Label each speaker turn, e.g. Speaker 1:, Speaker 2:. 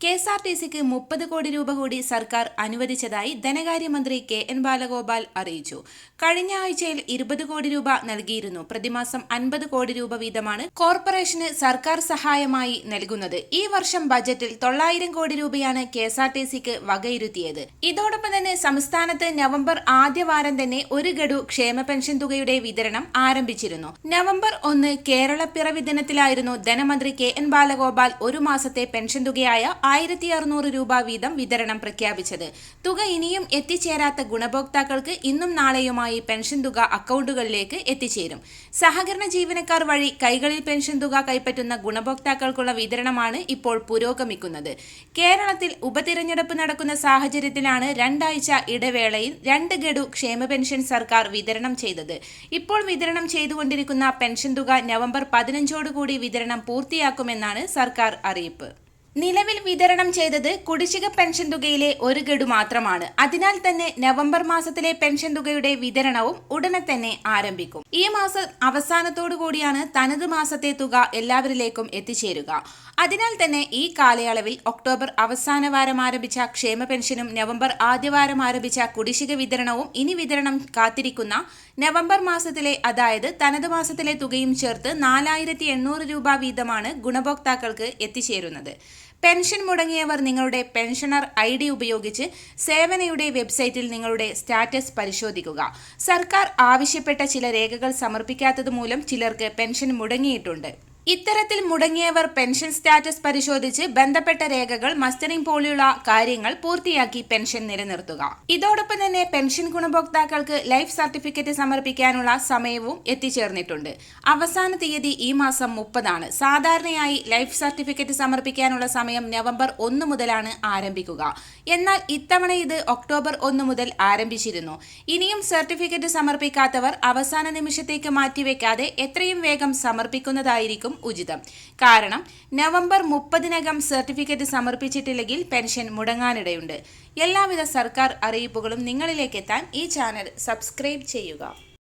Speaker 1: K S R T സിക്ക് മുപ്പത് കോടി രൂപ കൂടി സർക്കാർ അനുവദിച്ചതായി ധനകാര്യമന്ത്രി കെ എൻ ബാലഗോപാൽ അറിയിച്ചു. കഴിഞ്ഞ ആഴ്ചയിൽ ഇരുപത് കോടി രൂപ നൽകിയിരുന്നു. പ്രതിമാസം അൻപത് കോടി രൂപ വീതമാണ് കോർപ്പറേഷന് സർക്കാർ സഹായമായി നൽകുന്നത്. ഈ വർഷം ബജറ്റിൽ തൊള്ളായിരം കോടി രൂപയാണ് കെ എസ് ആർ ടി സിക്ക് വകയിരുത്തിയത്. ഇതോടൊപ്പം തന്നെ സംസ്ഥാനത്ത് നവംബർ ആദ്യവാരം തന്നെ ഒരു ഗഡു ക്ഷേമ പെൻഷൻ തുകയുടെ വിതരണം ആരംഭിച്ചിരുന്നു. നവംബർ ഒന്ന് കേരള പിറവി ദിനത്തിലായിരുന്നു ധനമന്ത്രി കെ എൻ ബാലഗോപാൽ ഒരു മാസത്തെ പെൻഷൻ തുകയായ ആയിരത്തി അറുന്നൂറ് രൂപ വീതം വിതരണം പ്രഖ്യാപിച്ചത്. തുക ഇനിയും എത്തിച്ചേരാത്ത ഗുണഭോക്താക്കൾക്ക് ഇന്നും നാളെയുമായി പെൻഷൻ തുക അക്കൗണ്ടുകളിലേക്ക് എത്തിച്ചേരും. സഹകരണ ജീവനക്കാർ വഴി കൈകളിൽ പെൻഷൻ തുക കൈപ്പറ്റുന്ന ഗുണഭോക്താക്കൾക്കുള്ള വിതരണമാണ് ഇപ്പോൾ പുരോഗമിക്കുന്നത്. കേരളത്തിൽ ഉപതിരഞ്ഞെടുപ്പ് നടക്കുന്ന സാഹചര്യത്തിലാണ് രണ്ടാഴ്ച ഇടവേളയിൽ രണ്ട് ഗഡു ക്ഷേമ പെൻഷൻ സർക്കാർ വിതരണം ചെയ്തത്. ഇപ്പോൾ വിതരണം ചെയ്തുകൊണ്ടിരിക്കുന്ന പെൻഷൻ തുക നവംബർ പതിനഞ്ചോടുകൂടി വിതരണം പൂർത്തിയാക്കുമെന്നാണ് സർക്കാർ അറിയിപ്പ്. നിലവിൽ വിതരണം ചെയ്തത് കുടിശ്ശിക പെൻഷൻ തുകയിലെ ഒരു ഗഡു മാത്രമാണ്. അതിനാൽ തന്നെ നവംബർ മാസത്തിലെ പെൻഷൻ തുകയുടെ വിതരണവും ഉടനെ തന്നെ ആരംഭിക്കും. ഈ മാസം അവസാനത്തോടു കൂടിയാണ് തനത് മാസത്തെ തുക എല്ലാവരിലേക്കും എത്തിച്ചേരുക. അതിനാൽ തന്നെ ഈ കാലയളവിൽ ഒക്ടോബർ അവസാന വാരം ആരംഭിച്ച ക്ഷേമ പെൻഷനും നവംബർ ആദ്യവാരം ആരംഭിച്ച കുടിശ്ശിക വിതരണവും ഇനി വിതരണം കാത്തിരിക്കുന്ന നവംബർ മാസത്തിലെ അതായത് തനത് മാസത്തിലെ തുകയും ചേർത്ത് നാലായിരത്തി രൂപ വീതമാണ് ഗുണഭോക്താക്കൾക്ക് എത്തിച്ചേരുന്നത്. പെൻഷൻ മുടങ്ങിയവർ നിങ്ങളുടെ പെൻഷനർ ഐ ഡി ഉപയോഗിച്ച് സേവനയുടെ വെബ്സൈറ്റിൽ നിങ്ങളുടെ സ്റ്റാറ്റസ് പരിശോധിക്കുക. സർക്കാർ ആവശ്യപ്പെട്ട ചില രേഖകൾ സമർപ്പിക്കാത്തത് മൂലം ചിലർക്ക് പെൻഷൻ മുടങ്ങിയിട്ടുണ്ട്. ഇത്തരത്തിൽ മുടങ്ങിയവർ പെൻഷൻ സ്റ്റാറ്റസ് പരിശോധിച്ച് ബന്ധപ്പെട്ട രേഖകൾ മസ്റ്ററിംഗ് പോലെയുള്ള കാര്യങ്ങൾ പൂർത്തിയാക്കി പെൻഷൻ നിലനിർത്തുക. ഇതോടൊപ്പം തന്നെ പെൻഷൻ ഗുണഭോക്താക്കൾക്ക് ലൈഫ് സർട്ടിഫിക്കറ്റ് സമർപ്പിക്കാനുള്ള സമയവും എത്തിച്ചേർന്നിട്ടുണ്ട്. അവസാന തീയതി ഈ മാസം മുപ്പതാണ്. സാധാരണയായി ലൈഫ് സർട്ടിഫിക്കറ്റ് സമർപ്പിക്കാനുള്ള സമയം നവംബർ ഒന്ന് മുതലാണ് ആരംഭിക്കുക. എന്നാൽ ഇത്തവണ ഇത് ഒക്ടോബർ ഒന്ന് മുതൽ ആരംഭിച്ചിരുന്നു. ഇനിയും സർട്ടിഫിക്കറ്റ് സമർപ്പിക്കാത്തവർ അവസാന നിമിഷത്തേക്ക് മാറ്റിവെക്കാതെ എത്രയും വേഗം സമർപ്പിക്കുന്നതായിരിക്കും ഉചിതം. കാരണം നവംബർ മുപ്പതിനകം സർട്ടിഫിക്കറ്റ് സമർപ്പിച്ചിട്ടില്ലെങ്കിൽ പെൻഷൻ മുടങ്ങാനിടയുണ്ട്. എല്ലാവിധ സർക്കാർ അറിയിപ്പുകളും നിങ്ങളിലേക്ക് എത്താൻ ഈ ചാനൽ സബ്സ്ക്രൈബ് ചെയ്യുക.